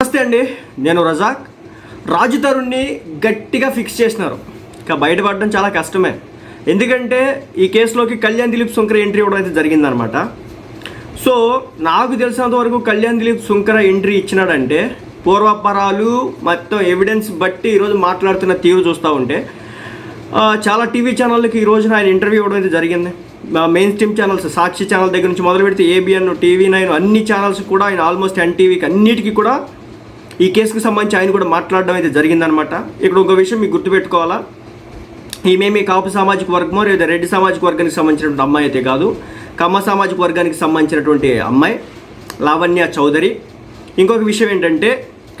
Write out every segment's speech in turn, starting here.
నమస్తే అండి నేను రజాక్. రాజు తరుణ్ణి గట్టిగా ఫిక్స్ చేసినారు. ఇక బయటపడడం చాలా కష్టమే. ఎందుకంటే ఈ కేసులోకి కళ్యాణ్ దిలీప్ సుంకర ఎంట్రీ ఇవ్వడం అయితే జరిగిందనమాట. సో నాకు తెలిసినంత వరకు కళ్యాణ్ దిలీప్ సుంకర ఎంట్రీ ఇచ్చినాడంటే పూర్వపరాలు మొత్తం ఎవిడెన్స్ బట్టి ఈరోజు మాట్లాడుతున్న తీరు చూస్తూ ఉంటే చాలా టీవీ ఛానళ్ళకి ఈ రోజున ఆయన ఇంటర్వ్యూ ఇవ్వడం అయితే జరిగింది. Main stream channels Sakshi channel దగ్గర నుంచి మొదలు పెడితే ఏబిఎన్ టీవీ నైన్ అన్ని ఛానల్స్ కూడా ఆయన ఆల్మోస్ట్ ఎన్టీవీకి అన్నిటికీ కూడా ఈ కేసుకు సంబంధించి ఆయన కూడా మాట్లాడడం అయితే జరిగిందనమాట ఇక్కడ ఒక విషయం మీకు గుర్తుపెట్టుకోవాలా? ఈమెమి కాపు సామాజిక వర్గమో లేదా రెడ్డి సామాజిక వర్గానికి సంబంధించినటువంటి అమ్మాయి అయితే కాదు. కమ్మ సామాజిక వర్గానికి సంబంధించినటువంటి అమ్మాయి లావణ్య చౌదరి. ఇంకొక విషయం ఏంటంటే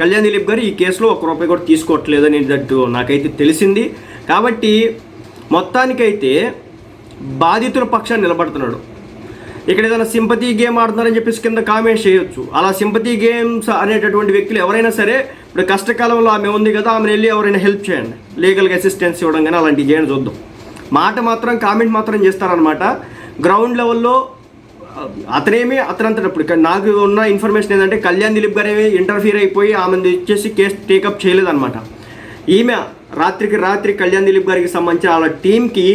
కళ్యాణ్ దిలీప్ గారు ఈ కేసులో ఒక రూపాయి కూడా తీసుకోవట్లేదు అనేటట్టు నాకైతే తెలిసింది. కాబట్టి మొత్తానికైతే బాధితుల పక్షాన్ని నిలబడుతున్నాడు. ఇక్కడ ఏదైనా సింపతి గేమ్ ఆడుతున్నారని చెప్పేసి కింద కామెంట్ చేయొచ్చు. అలా సింపతి గేమ్స్ అనేటటువంటి వ్యక్తులు ఎవరైనా సరే ఇప్పుడు కష్టకాలంలో ఆమె ఉంది కదా ఆమెను వెళ్ళి ఎవరైనా హెల్ప్ చేయండి. లీగల్గా అసిస్టెన్స్ ఇవ్వడం కానీ అలాంటివి చేయండి చూద్దాం మాట మాత్రం కామెంట్ మాత్రం చేస్తారనమాట గ్రౌండ్ లెవెల్లో అతనేమి అతనంతట ఇప్పుడు నాకు ఉన్న ఇన్ఫర్మేషన్ ఏంటంటే కళ్యాణ్ దిలీప్ గారు ఇంటర్ఫీర్ అయిపోయి ఆమెను ఇచ్చేసి కేసు టేకప్ చేయలేదన్నమాట. ఈమె రాత్రికి రాత్రి కళ్యాణ్ దిలీప్ గారికి సంబంధించిన వాళ్ళ టీంకి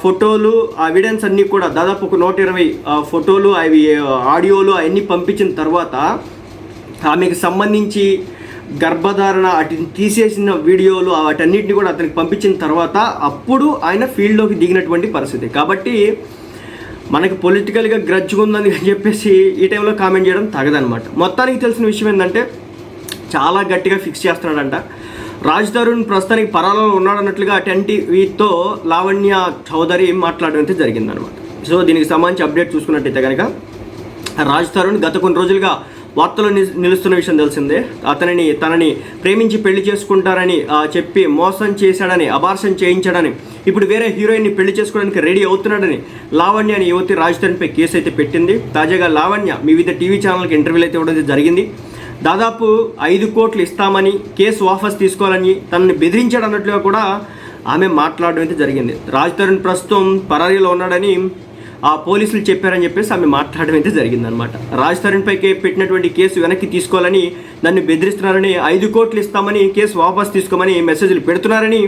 ఫోటోలు ఆ ఎవిడెన్స్ అన్నీ కూడా దాదాపు ఒక నూట ఇరవై ఆ, ఫోటోలు అవి ఆడియోలు అవన్నీ పంపించిన తర్వాత ఆమెకు సంబంధించి గర్భధారణ వాటిని తీసేసిన వీడియోలు వాటన్నిటిని కూడా అతనికి పంపించిన తర్వాత అప్పుడు ఆయన ఫీల్డ్లోకి దిగినటువంటి పరిస్థితి. కాబట్టి మనకి పొలిటికల్గా గ్రడ్జ్ ఉందని చెప్పేసి ఈ టైంలో కామెంట్ చేయడం తగదనమాట మొత్తానికి తెలిసిన విషయం ఏంటంటే చాలా గట్టిగా ఫిక్స్ చేస్తున్నాడంట. రాజ్ తరుణ్ ప్రస్తుతానికి పరాలలో ఉన్నాడన్నట్లుగా టెన్ టీవీతో లావణ్య చౌదరి మాట్లాడడం అయితే జరిగిందనమాట సో దీనికి సంబంధించి అప్డేట్ చూసుకున్నట్టయితే కనుక రాజ్ తరుణ్ గత కొన్ని రోజులుగా వార్తలు ని- నిలుస్తున్న విషయం తెలిసిందే. అతనిని తనని ప్రేమించి పెళ్ళి చేసుకుంటారని చెప్పి మోసం చేశాడని అబార్షన్ చేయించాడని ఇప్పుడు వేరే హీరోయిన్ని పెళ్ళి చేసుకోవడానికి రెడీ అవుతున్నాడని లావణ్య అనే యువతి రాజ్ తరుణ్పై కేసు అయితే పెట్టింది. తాజాగా లావణ్య వివిధ టీవీ ఛానల్కి ఇంటర్వ్యూలు అయితే ఇవ్వడం జరిగింది. దాదాపు ఐదు కోట్లు ఇస్తామని కేసు వాపస్ తీసుకోవాలని తనని బెదిరించాడు అన్నట్లుగా కూడా ఆమె మాట్లాడడం అయితే జరిగింది. రాజ్ తరుణ్ ప్రస్తుతం పరారీలో ఉన్నాడని ఆ పోలీసులు చెప్పారని చెప్పేసి ఆమె మాట్లాడడం అయితే జరిగిందనమాట రాజ్ తరుణ్ పైకి పెట్టినటువంటి కేసు వెనక్కి తీసుకోవాలని నన్ను బెదిరిస్తున్నారని ఐదు కోట్లు ఇస్తామని కేసు వాపస్ తీసుకోమని మెసేజ్లు పెడుతున్నారని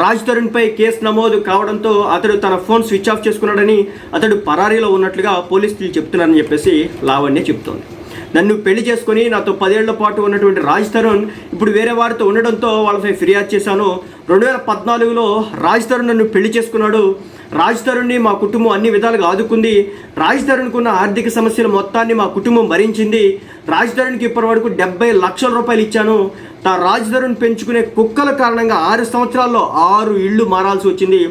రాజ్ తరుణ్పై కేసు నమోదు కావడంతో అతడు తన ఫోన్ స్విచ్ ఆఫ్ చేసుకున్నాడని అతడు పరారీలో ఉన్నట్లుగా పోలీసులు చెప్తున్నారని చెప్పేసి లావణ్య చెప్తోంది. నన్ను పెళ్ళి చేసుకుని నాతో పదేళ్ళ పాటు ఉన్నటువంటి రాజ్ తరుణ్ ఇప్పుడు వేరే వారితో ఉండడంతో వాళ్ళపై ఫిర్యాదు చేశాను. రెండు వేల పద్నాలుగులో రాజ్ తరుణ్ నన్ను పెళ్ళి చేసుకున్నాడు. రాజ్ తరుణ్ని మా కుటుంబం అన్ని విధాలుగా ఆదుకుంది. రాజ్ తరుణ్కున్న ఆర్థిక సమస్యల మొత్తాన్ని మా కుటుంబం భరించింది. రాజ్ తరుణ్కి ఇప్పటి వరకు డెబ్బై లక్షల రూపాయలు ఇచ్చాను. తా రాజ్ తరుణ్ పెంచుకునే కుక్కల కారణంగా ఆరు సంవత్సరాల్లో ఆరు ఇళ్ళు మారాల్సి వచ్చింది.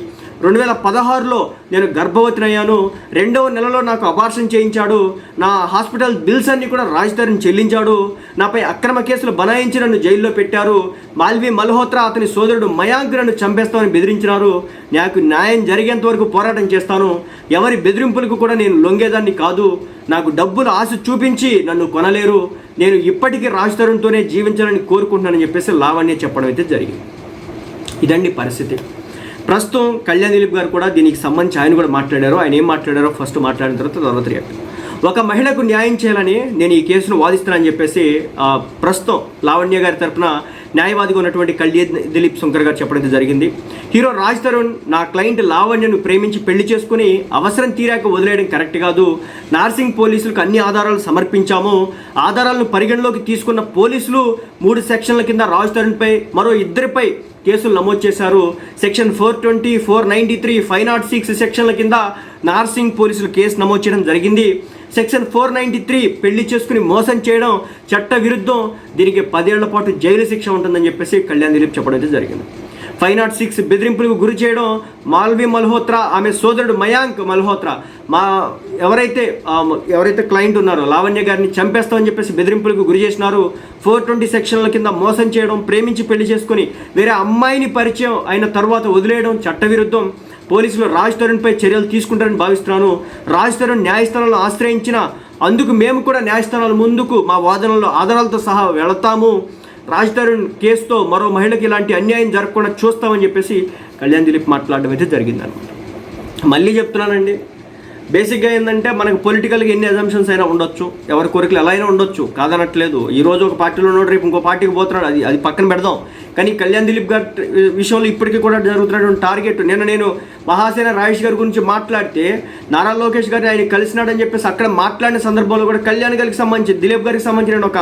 రెండు వేల పదహారులో నేను గర్భవతినయ్యాను. రెండవ నెలలో నాకు అబార్షన్ చేయించాడు. నా హాస్పిటల్ బిల్స్ అన్ని కూడా రాజధానిని చెల్లించాడు. నాపై అక్రమ కేసులు బనాయించి నన్ను జైల్లో పెట్టారు. మాల్వి మల్హోత్రా అతని సోదరుడు మయాంక్ నన్ను చంపేస్తామని బెదిరించినారు. నాకు న్యాయం జరిగేంత వరకు పోరాటం చేస్తాను. ఎవరి బెదిరింపులకు కూడా నేను లొంగేదాన్ని కాదు. నాకు డబ్బులు ఆశ చూపించి నన్ను కొనలేరు. నేను ఇప్పటికీ రాజతరుణ్తోనే జీవించాలని కోరుకుంటున్నానని చెప్పేసి లావణ్య చెప్పడం అయితే జరిగింది. ఇదండి పరిస్థితి. ప్రస్తుతం కళ్యాణ్ దిలీప్ గారు కూడా దీనికి సంబంధించి ఆయన కూడా మాట్లాడారు. ఆయన ఏం మాట్లాడారో ఫస్ట్ మాట్లాడిన తర్వాత తర్వాత రియాక్ట్ ఒక మహిళకు న్యాయం చేయాలని నేను ఈ కేసును వాదిస్తానని చెప్పేసి ప్రస్తుతం లావణ్య గారి తరపున న్యాయవాదిగా ఉన్నటువంటి కళ్యే దిలీప్ శంకర్ గారు చెప్పడం జరిగింది. హీరో రాజ్ తరుణ్ నా క్లయింట్ లావణ్యను ప్రేమించి పెళ్ళి చేసుకుని అవసరం తీరాక వదిలేయడం కరెక్ట్ కాదు. నార్సింగ్ పోలీసులకు అన్ని ఆధారాలు సమర్పించాము. ఆధారాలను పరిగణలోకి తీసుకున్న పోలీసులు మూడు సెక్షన్ల కింద రాజ్ తరుణ్పై మరో ఇద్దరిపై కేసులు నమోదు చేశారు. Section four twenty four ninety three five not six సెక్షన్ల కింద నార్సింగ్ పోలీసులు కేసు నమోదు చేయడం జరిగింది. సెక్షన్ ఫోర్ నైంటీ త్రీ పెళ్ళి చేసుకుని మోసం చేయడం చట్ట విరుద్ధం దీనికి పదేళ్ళ పాటు జైలు శిక్ష ఉంటుందని చెప్పేసి కళ్యాణ్ దిలీప్ చెప్పడం అయితే జరిగింది. ఫైవ్ నాట్ సిక్స్ బెదిరింపులకు గురి చేయడం మాల్వి మల్హోత్రా ఆమె సోదరుడు మయాంక్ మల్హోత్రా. మా ఎవరైతే ఎవరైతే క్లయింట్ ఉన్నారో లావణ్య గారిని చంపేస్తామని చెప్పేసి బెదిరింపులకు గురి చేసినారు. ఫోర్ ట్వంటీ సెక్షన్ల కింద మోసం చేయడం ప్రేమించి పెళ్ళి చేసుకుని వేరే అమ్మాయిని పరిచయం అయిన తర్వాత వదిలేయడం చట్టవిరుద్ధం. పోలీసులు రాజ్ తరుణ్పై చర్యలు తీసుకుంటారని భావిస్తున్నాను. రాజ్ తరుణ్ న్యాయస్థానంలో ఆశ్రయించిన అందుకు మేము కూడా న్యాయస్థానాల ముందుకు మా వాదనలో ఆధారాలతో సహా వెళతాము. రాజ్ తరుణ్ కేసుతో మరో మహిళకి ఇలాంటి అన్యాయం జరగకుండా చూస్తామని చెప్పేసి కళ్యాణ్ దిలీప్ మాట్లాడడం అయితే జరిగిందనమాట మళ్ళీ చెప్తున్నానండి. బేసిక్గా ఏంటంటే మనకు పొలిటికల్గా ఎన్ని అజంప్షన్స్ అయినా ఉండొచ్చు. ఎవరి కోరికలు ఎలా అయినా ఉండొచ్చు. కాదనట్లేదు. ఈ రోజు ఒక పార్టీలో ఉన్నాడు రేపు ఇంకో పార్టీకి పోతున్నాడు. అది అది పక్కన పెడదాం. కానీ కళ్యాణ్ దిలీప్ గారి విషయంలో ఇప్పటికీ కూడా జరుగుతున్నటువంటి టార్గెట్ నిన్న నేను మహాసేన రాజేష్ గారి గురించి మాట్లాడితే నారా లోకేష్ గారిని ఆయన కలిసినాడని చెప్పేసి అక్కడ మాట్లాడిన సందర్భంలో కూడా కళ్యాణ్ గారికి సంబంధించి దిలీప్ గారికి సంబంధించిన ఒక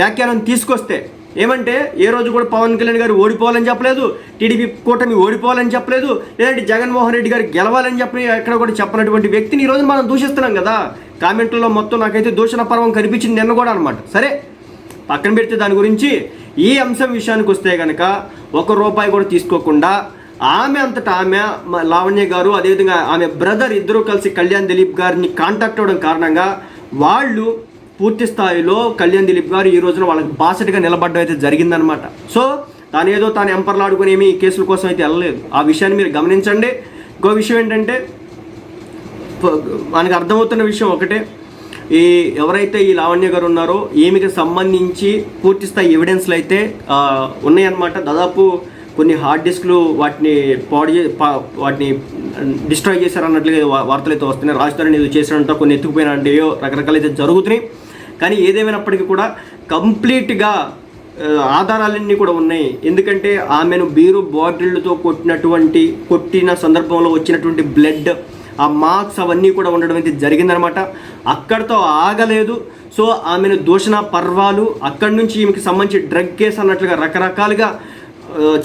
వ్యాఖ్యానం తీసుకొస్తే ఏమంటే ఏ రోజు కూడా పవన్ కళ్యాణ్ గారు ఓడిపోవాలని చెప్పలేదు టీడీపీ కూటమి ఓడిపోవాలని చెప్పలేదు లేదంటే జగన్మోహన్ రెడ్డి గారు గెలవాలని చెప్పి ఎక్కడ కూడా చెప్పనటువంటి వ్యక్తిని ఈ రోజు మనం దూషిస్తున్నాం కదా. కామెంట్లలో మొత్తం నాకైతే దూషణ పర్వం కనిపించింది నిన్న కూడా అనమాట సరే పక్కన పెడితే దాని గురించి ఈ అంశం విషయానికి వస్తే కనుక ఒక రూపాయి కూడా తీసుకోకుండా ఆమె అంతటా ఆమె లావణ్య గారు అదేవిధంగా ఆమె బ్రదర్ ఇద్దరూ కలిసి కళ్యాణ్ దిలీప్ గారిని కాంటాక్ట్ అవ్వడం కారణంగా వాళ్ళు పూర్తి స్థాయిలో కళ్యాణ్ దిలీప్ గారు ఈ రోజున వాళ్ళకి బాసటగా నిలబడడం అయితే జరిగిందనమాట సో తాను ఏదో తాను ఎంపర్లాడుకుని ఏమి ఈ కేసుల కోసం అయితే వెళ్ళలేదు. ఆ విషయాన్ని మీరు గమనించండి. ఇంకో విషయం ఏంటంటే మనకు అర్థమవుతున్న విషయం ఒకటే. ఈ ఎవరైతే ఈ లావణ్య గారు ఉన్నారో ఏమికి సంబంధించి పూర్తి స్థాయి ఎవిడెన్స్లు అయితే ఉన్నాయన్నమాట. దాదాపు కొన్ని హార్డ్ డిస్క్లు వాటిని పాడు పా- వాటిని డిస్ట్రాయ్ చేశారన్నట్లుగా వార్తలు అయితే వస్తున్నాయి. రాజధాని ఏదో చేశారంట కొన్ని ఎత్తుకుపోయినారంటే ఏవో రకరకాలు అయితే జరుగుతున్నాయి. కానీ ఏదేమైనప్పటికీ కూడా కంప్లీట్గా ఆధారాలన్నీ కూడా ఉన్నాయి. ఎందుకంటే ఆమెను బీరు బాటిళ్ళతో కొట్టినటువంటి కొట్టిన సందర్భంలో వచ్చినటువంటి బ్లడ్ ఆ మార్క్స్ అవన్నీ కూడా ఉండడం అయితే జరిగిందనమాట అక్కడితో ఆగలేదు. సో ఆమెను దూషణ పర్వాలు అక్కడి నుంచి ఈమెకి సంబంధించి డ్రగ్ కేసు అన్నట్లుగా రకరకాలుగా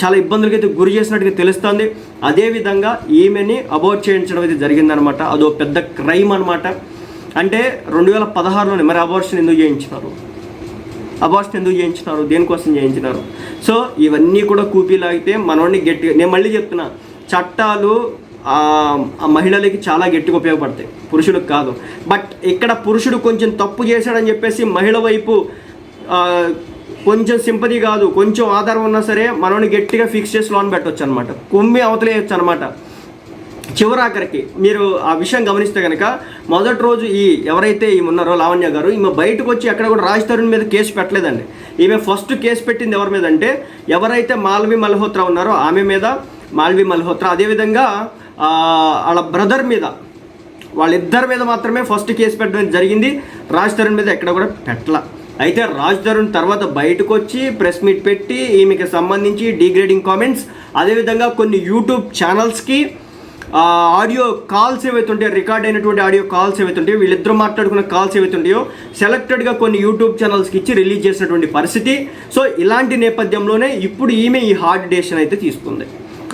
చాలా ఇబ్బందులకి అయితే గురి చేసినట్టుగా తెలుస్తుంది. అదేవిధంగా ఈమెని అబౌట్ చేయించడం అయితే జరిగిందనమాట అదో పెద్ద క్రైమ్ అనమాట అంటే రెండు వేల పదహారులోనే మరి అబార్షన్ ఎందుకు చేయించినారు? అబార్షన్ ఎందుకు చేయించినారు? దేనికోసం చేయించినారు? సో ఇవన్నీ కూడా కూపీలాగితే మనోడిని గట్టిగా నేను మళ్ళీ చెప్తున్నా చట్టాలు ఆ, మహిళలకి చాలా గట్టిగా ఉపయోగపడతాయి. పురుషులకు కాదు. బట్ ఇక్కడ పురుషుడు కొంచెం తప్పు చేశాడని చెప్పేసి మహిళ వైపు కొంచెం సింపతి కాదు కొంచెం ఆధారం ఉన్నా సరే మనోని గట్టిగా ఫిక్స్ చేసి లోన్ పెట్టవచ్చు అనమాట కుమ్మి అవతలేయచ్చు అనమాట చివరాఖరికి మీరు ఆ విషయం గమనిస్తే కనుక మొదటి రోజు ఈ ఎవరైతే ఈమె ఉన్నారో లావణ్య గారు ఈమె బయటకు వచ్చి ఎక్కడ కూడా రాజ్ తరుణ్ మీద కేసు పెట్టలేదండి. ఈమె ఫస్ట్ కేసు పెట్టింది ఎవరి మీద అంటే ఎవరైతే మాల్వి మల్హోత్రా ఉన్నారో ఆమె మీద మాల్వి మల్హోత్రా. అదేవిధంగా వాళ్ళ బ్రదర్ మీద వాళ్ళిద్దరి మీద మాత్రమే ఫస్ట్ కేసు పెట్టడం జరిగింది. రాజ్ తరుణ్ మీద ఎక్కడ కూడా పెట్టల. అయితే రాజ్ తరుణ్ తర్వాత బయటకు వచ్చి ప్రెస్ మీట్ పెట్టి ఈమెకి సంబంధించి డిగ్రేడింగ్ కామెంట్స్ అదేవిధంగా కొన్ని యూట్యూబ్ ఛానల్స్కి ఆడియో కాల్స్ ఏవైతే ఉంటాయో రికార్డ్ అయినటువంటి ఆడియో కాల్స్ ఏవైతే ఉంటాయో వీళ్ళిద్దరూ మాట్లాడుకున్న కాల్స్ ఏవైతే ఉంటాయో సెలెక్టెడ్గా కొన్ని యూట్యూబ్ ఛానల్స్కి ఇచ్చి రిలీజ్ చేసినటువంటి పరిస్థితి. సో ఇలాంటి నేపథ్యంలోనే ఇప్పుడు ఈమె ఈ హార్డ్ డేషన్ అయితే తీసుకుంది.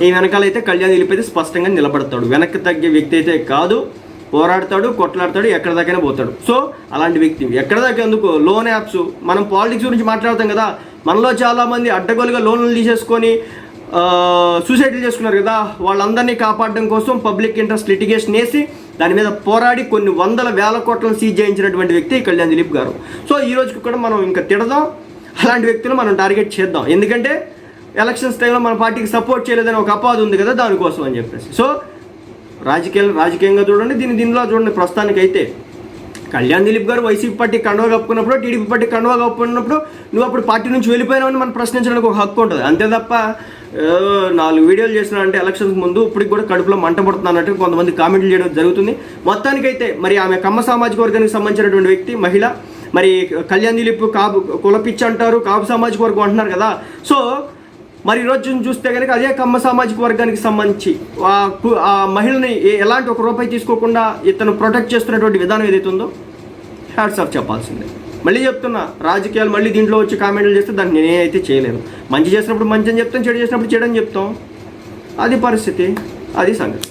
ఈ వెనకాలైతే కళ్యాణ్ వెళ్ళిపోయితే స్పష్టంగా నిలబడతాడు. వెనక్కి తగ్గే వ్యక్తి అయితే కాదు. పోరాడతాడు కొట్లాడతాడు ఎక్కడ దాకైనా పోతాడు. సో అలాంటి వ్యక్తి ఎక్కడ దాకా ఎందుకు లోన్ యాప్స్ మనం పాలిటిక్స్ గురించి మాట్లాడతాం కదా. మనలో చాలామంది అడ్డగోలుగా లోన్లు తీసేసుకొని సూసైడ్లు చేసుకున్నారు కదా వాళ్ళందరినీ కాపాడడం కోసం పబ్లిక్ ఇంట్రెస్ట్ లిటిగేషన్ వేసి దాని మీద పోరాడి కొన్ని వందల వేల కోట్లను సీజ్ చేయించినటువంటి వ్యక్తి కళ్యాణ్ దిలీప్ గారు. సో ఈ రోజుకి కూడా మనం ఇంకా తిడదాం. అలాంటి వ్యక్తులు మనం టార్గెట్ చేద్దాం. ఎందుకంటే ఎలక్షన్స్ టైంలో మన పార్టీకి సపోర్ట్ చేయలేదని ఒక అపాధ ఉంది కదా దానికోసం అని చెప్పేసి. సో రాజకీయాలు రాజకీయంగా చూడండి దీని దీనిలో చూడండి ప్రస్తుతానికి అయితే కళ్యాణ్ దిలీప్ గారు వైసీపీ పార్టీ కండువా కప్పుకున్నప్పుడు టీడీపీ పార్టీ కండువా కప్పుకున్నప్పుడు నువ్వు అప్పుడు పార్టీ నుంచి వెళ్ళిపోయినావని మనం ప్రశ్నించడానికి ఒక హక్కు ఉంటుంది. అంతే తప్ప నాలుగు వీడియోలు చేసిన అంటే ఎలక్షన్స్ ముందు ఇప్పటికి కూడా కడుపులో మంట పడుతుంది అన్నట్టు కొంతమంది కామెంట్లు చేయడం జరుగుతుంది. మొత్తానికైతే మరి ఆమె కమ్మ సామాజిక వర్గానికి సంబంధించినటువంటి వ్యక్తి మహిళ మరి కళ్యాణ్ దిలీప్ కాపు కులపిచ్చి అంటారు కాపు సామాజిక వర్గం అంటున్నారు కదా. సో మరి ఈరోజు చూస్తే కనుక అదే కమ్మ సామాజిక వర్గానికి సంబంధించి ఆ కు- ఆ మహిళని ఏ- ఎలాంటి ఒక రూపాయి తీసుకోకుండా ఇతను ప్రొటెక్ట్ చేస్తున్నటువంటి విధానం ఏదైతే ఉందో హ్యాట్స్ ఆఫ్ చెప్పాల్సిందే. మళ్ళీ చెప్తున్నా రాజకీయాలు మళ్ళీ దీంట్లో వచ్చి కామెంట్లు చేస్తే దాన్ని నేనైతే చేయలేను. మంచి చేసినప్పుడు మంచి అని చెప్తాం చెడు చేసినప్పుడు చెడు అని చెప్తాం. అది పరిస్థితి అది సంగతి.